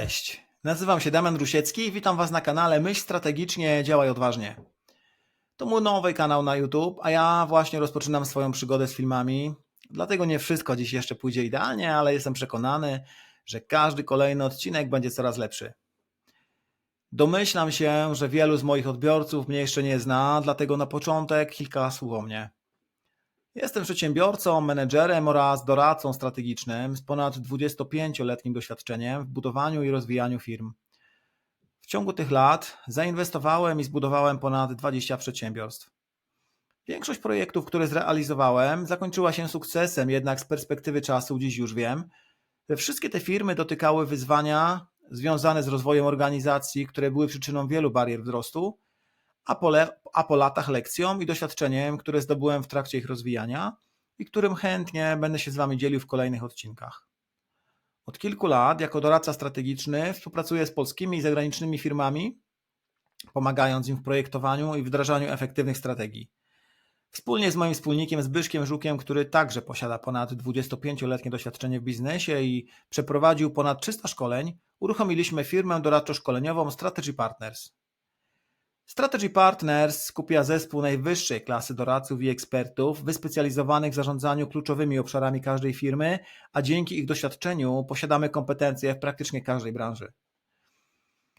Cześć, nazywam się Damian Rusiecki i witam Was na kanale Myśl Strategicznie, Działaj Odważnie. To mój nowy kanał na YouTube, a ja właśnie rozpoczynam swoją przygodę z filmami, dlatego nie wszystko dziś jeszcze pójdzie idealnie, ale jestem przekonany, że każdy kolejny odcinek będzie coraz lepszy. Domyślam się, że wielu z moich odbiorców mnie jeszcze nie zna, dlatego na początek kilka słów o mnie. Jestem przedsiębiorcą, menedżerem oraz doradcą strategicznym z ponad 25-letnim doświadczeniem w budowaniu i rozwijaniu firm. W ciągu tych lat zainwestowałem i zbudowałem ponad 20 przedsiębiorstw. Większość projektów, które zrealizowałem, zakończyła się sukcesem, jednak z perspektywy czasu dziś już wiem, że wszystkie te firmy dotykały wyzwania związane z rozwojem organizacji, które były przyczyną wielu barier wzrostu, a po, le, a po latach lekcją i doświadczeniem, które zdobyłem w trakcie ich rozwijania i którym chętnie będę się z Wami dzielił w kolejnych odcinkach. Od kilku lat, jako doradca strategiczny, współpracuję z polskimi i zagranicznymi firmami, pomagając im w projektowaniu i wdrażaniu efektywnych strategii. Wspólnie z moim wspólnikiem Zbyszkiem Żukiem, który także posiada ponad 25-letnie doświadczenie w biznesie i przeprowadził ponad 300 szkoleń, uruchomiliśmy firmę doradczo-szkoleniową Strategy Partners. Strategy Partners skupia zespół najwyższej klasy doradców i ekspertów wyspecjalizowanych w zarządzaniu kluczowymi obszarami każdej firmy, a dzięki ich doświadczeniu posiadamy kompetencje w praktycznie każdej branży.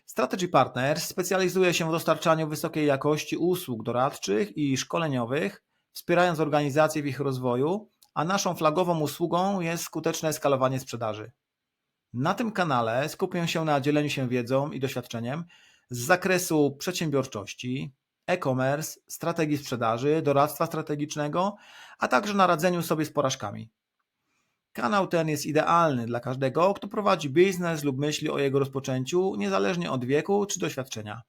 Strategy Partners specjalizuje się w dostarczaniu wysokiej jakości usług doradczych i szkoleniowych, wspierając organizacje w ich rozwoju, a naszą flagową usługą jest skuteczne skalowanie sprzedaży. Na tym kanale skupię się na dzieleniu się wiedzą i doświadczeniem z zakresu przedsiębiorczości, e-commerce, strategii sprzedaży, doradztwa strategicznego, a także na radzeniu sobie z porażkami. Kanał ten jest idealny dla każdego, kto prowadzi biznes lub myśli o jego rozpoczęciu, niezależnie od wieku czy doświadczenia.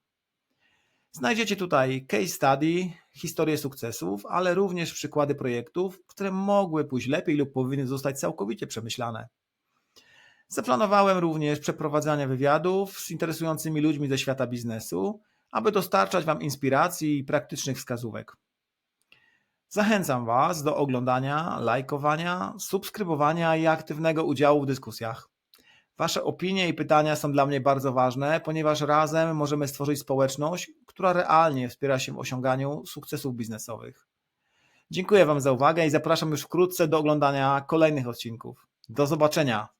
Znajdziecie tutaj case study, historie sukcesów, ale również przykłady projektów, które mogły pójść lepiej lub powinny zostać całkowicie przemyślane. Zaplanowałem również przeprowadzanie wywiadów z interesującymi ludźmi ze świata biznesu, aby dostarczać Wam inspiracji i praktycznych wskazówek. Zachęcam Was do oglądania, lajkowania, subskrybowania i aktywnego udziału w dyskusjach. Wasze opinie i pytania są dla mnie bardzo ważne, ponieważ razem możemy stworzyć społeczność, która realnie wspiera się w osiąganiu sukcesów biznesowych. Dziękuję Wam za uwagę i zapraszam już wkrótce do oglądania kolejnych odcinków. Do zobaczenia!